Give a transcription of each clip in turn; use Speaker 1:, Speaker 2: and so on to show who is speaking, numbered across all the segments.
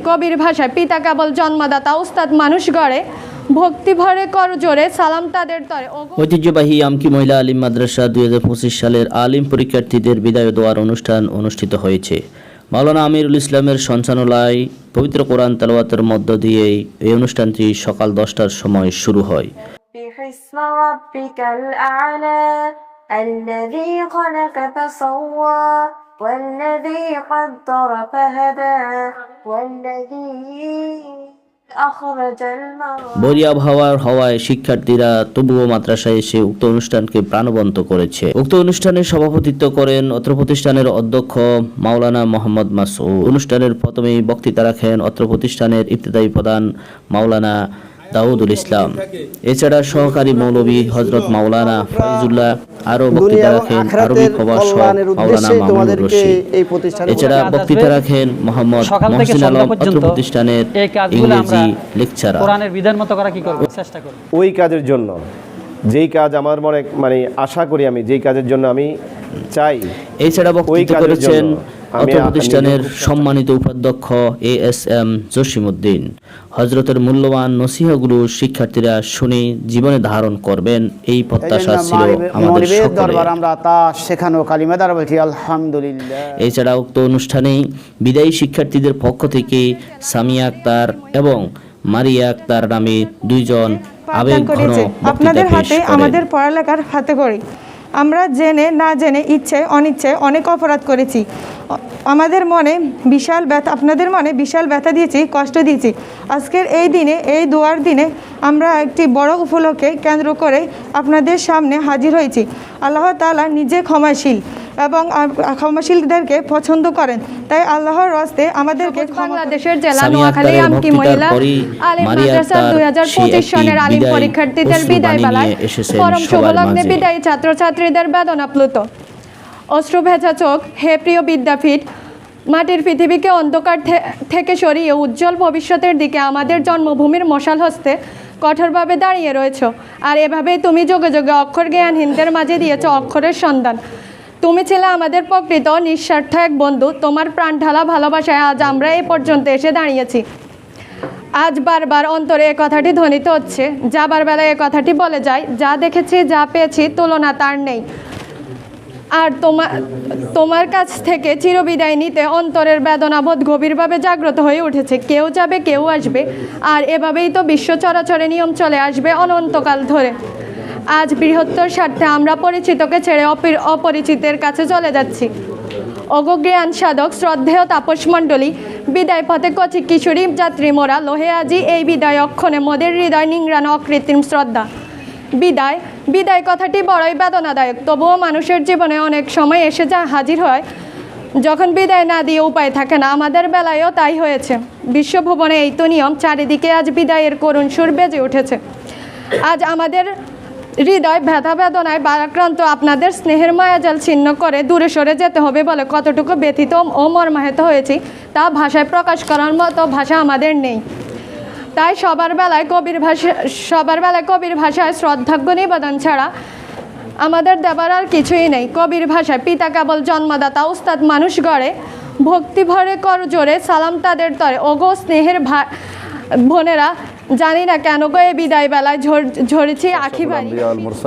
Speaker 1: কবির ভাষায় পিতা কেবল জন্মদাতা উস্তাদ মানুষ গড়ে ভক্তি ভরে কর জোরে সালাম তাদের তরে ওগো
Speaker 2: ঐতিহ্যবাহী আমকি মহিলা আলিম মাদ্রাসা দুই সালের আলিম পরীক্ষার্থীদের বিদায় দেওয়ার অনুষ্ঠান অনুষ্ঠিত হয়েছে মাওলানা আমিরুল ইসলামের সঞ্চালনায় পবিত্র কোরআন তেলাওয়াতের মধ্য দিয়ে এই অনুষ্ঠানটি সকাল দশটার সময় শুরু হয়
Speaker 3: سبح اسم ربك الأعلى الذي خلق فسوى والذي قدر فهدى والذي أخرج المرعى
Speaker 2: বরি আবহাওয়ার হওয়ায় শিক্ষার্থীরা তবুও মাদ্রাসায় এসে উক্ত অনুষ্ঠানকে প্রাণবন্ত করেছে উক্ত অনুষ্ঠানে সভাপতিত্ব করেন অত্র প্রতিষ্ঠানের অধ্যক্ষ মাওলানা মোহাম্মদ মাসুদ অনুষ্ঠানের প্রথমেই বক্তৃতা রাখেন অত্র প্রতিষ্ঠানের ইবতদায়ী প্রধান মাওলানা দাউদুল ইসলাম। এছাড়া সহকারী মৌলভী হজরত মাওলানা ফয়জুল্লাহ আরও বক্তৃতা রাখেন আরবি প্রভাষক মাওলানা মামুনুর রশিদ। এছাড়া বক্তৃতা রাখেন মোহাম্মদ মহসিন আলম অত্র প্রতিষ্ঠানের
Speaker 4: এই কাজগুলো আমরা
Speaker 2: ইংরেজি লেকচারার।
Speaker 4: কোরআনের বিধান মতো করা কি করব? চেষ্টা করব।
Speaker 5: ওই কাজের জন্য যেই কাজ আমার মনে মানে আশা করি আমি যেই কাজের জন্য আমি চাই
Speaker 2: এছাড়া বক্তৃতা করেছেন প্রতিষ্ঠানের সম্মানিত উপাধ্যক্ষ এ এস এম জসিমউদ্দিন হজরতের মূল্যবান নসিহাগুলো শিক্ষার্থীরা শুনে জীবনে ধারণ করবেন এই প্রত্যাশা ছিল আমাদের সকলের।
Speaker 6: আমরা তা শেখানো কালিমাদার বলছি আলহামদুলিল্লাহ।
Speaker 2: এছাড়া উক্ত অনুষ্ঠানে বিদায়ী শিক্ষার্থীদের পক্ষ থেকে সামিয়া আক্তার এবং মারিয়া আক্তার নামে দুইজন আবেগ
Speaker 1: করেছে। আপনাদের হাতে আমাদের পড়ালেখার হাতে করি। আমরা জেনে না জেনে ইচ্ছে, অনিচ্ছে অনেক অপরাধ করেছি। আমাদের মনে বিশাল ব্যথা, আপনাদের মনে বিশাল ব্যথা দিয়েছি, কষ্ট দিয়েছি। আজকের এই দিনে, এই দুয়ার দিনে আমরা একটি বড় উপলক্ষে কেন্দ্র করে আপনাদের সামনে হাজির হয়েছি। আল্লাহ তালা নিজে ক্ষমাশীল। এবং ক্ষমাশীলদেরকে পছন্দ করেন। তাই আল্লাহর রস্তে আমাদেরকে বাংলাদেশের জেলা নোয়াখালী আমকি মহিলা? আলিম মাদ্রাসা
Speaker 2: আক্তার
Speaker 1: দুই হাজার
Speaker 2: সেই
Speaker 1: পঁচিশ
Speaker 2: একটি
Speaker 1: সনের আলিম পরীক্ষার্থীদের বিদায় বেলায় পরম শুভলগ্নে। বিদায়ী ছাত্রছাত্রীদের বেদনা প্লুত। অশ্রু ভেজা চোখ হে প্রিয় বিদ্যাপীঠ মাটির পৃথিবীকে অন্ধকার থেকে সরিয়ে উজ্জ্বল ভবিষ্যতের দিকে আমাদের জন্মভূমির মশাল হস্তে কঠোরভাবে দাঁড়িয়ে রয়েছ। আর এভাবেই তুমি যোগে যোগে অক্ষর জ্ঞানহীনদের মাঝে দিয়েছ অক্ষরের সন্ধান। তুমি ছিলে আমাদের প্রকৃত নিঃস্বার্থ এক বন্ধু। তোমার প্রাণ ঢালা ভালোবাসায় আজ আমরা এ পর্যন্ত এসে দাঁড়িয়েছি। আজ বারবার অন্তরে এ কথাটি ধ্বনিত হচ্ছে। যাবার বেলায় এ কথাটি বলে যায়, যা দেখেছি, যা পেয়েছি, তুলনা তার নেই। আর তোমার তোমার কাছ থেকে চিরবিদায় নিতে অন্তরের বেদনাবোধ গভীরভাবে জাগ্রত হয়ে উঠেছে। কেউ যাবে, কেউ আসবে। আর এভাবেই তো বিশ্ব চরাচরে নিয়ম চলে আসবে অনন্তকাল ধরে। আজ বৃহত্তর স্বার্থে আমরা পরিচিতকে ছেড়ে অপরি- অপরিচিতের কাছে চলে যাচ্ছি। অগজ্ঞান সাধক শ্রদ্ধেয় তাপস মণ্ডলী, বিদায় পথে কচি কিশোরী যাত্রী মোরা, লোহে আজি এই বিদায় অক্ষণে মোদের হৃদয় নিংড়ানো অকৃত্রিম শ্রদ্ধা। বিদায় বিদায় কথাটি বড়ই বেদনাদায়ক, তবুও মানুষের জীবনে অনেক সময় এসে যা হাজির হয়, যখন বিদায় না দিয়ে উপায় থাকে না, আমাদের বেলায়ও তাই হয়েছে। বিশ্বভুবনে এই তো নিয়ম, চারিদিকে আজ বিদায়ের করুণ সুর বেজে উঠেছে। আজ আমাদের হৃদয় ব্যথা বেদনায় বারাক্রান্ত আপনাদের স্নেহের মায়াজাল ছিন্ন করে দূরে সরে যেতে হবে বলে কতটুকু ব্যথিত ও মর্মাহত হয়েছি, তা ভাষায় প্রকাশ করার মতো ভাষা আমাদের নেই। তাই সবার বেলায় কবির ভাষা, সবার বেলায় কবির ভাষায় শ্রদ্ধাজ্ঞ নিবেদন ছাড়া আমাদের দেবার আর কিছুই নেই। কবির ভাষায় পিতা কেবল জন্মদাতা, উস্তাদ মানুষ গড়ে, ভক্তি ভরে কর জোরে সালাম তাদের তরে। ওগো স্নেহের ভা, বোনেরা জানি না কেন গো এই বিদায় বেলায় ঝর- ঝরেছি আখি ভাই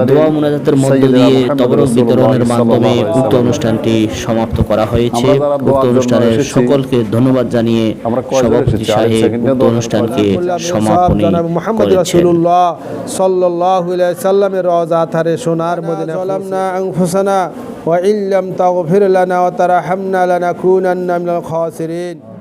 Speaker 2: দোয়া মুনাজাতের মধ্য দিয়ে তবরক বিতরণের মাধ্যমে উক্ত অনুষ্ঠানটি সমাপ্ত করা হয়েছে। উক্ত অনুষ্ঠানের সকলকে ধন্যবাদ জানিয়ে সভাপতি সাহেব উক্ত অনুষ্ঠানকে। সমাপনী
Speaker 7: মোহাম্মদ রাসূলুল্লাহ সাল্লাল্লাহু আলাইহি সাল্লামের রওজা থারে সোনার মদিনা সালামনা আনফুসানা ওয়া ইল্লাম তাগফির লানা ওয়া তারহামনা লানাকুনান্না মিনাল খাসিরিন।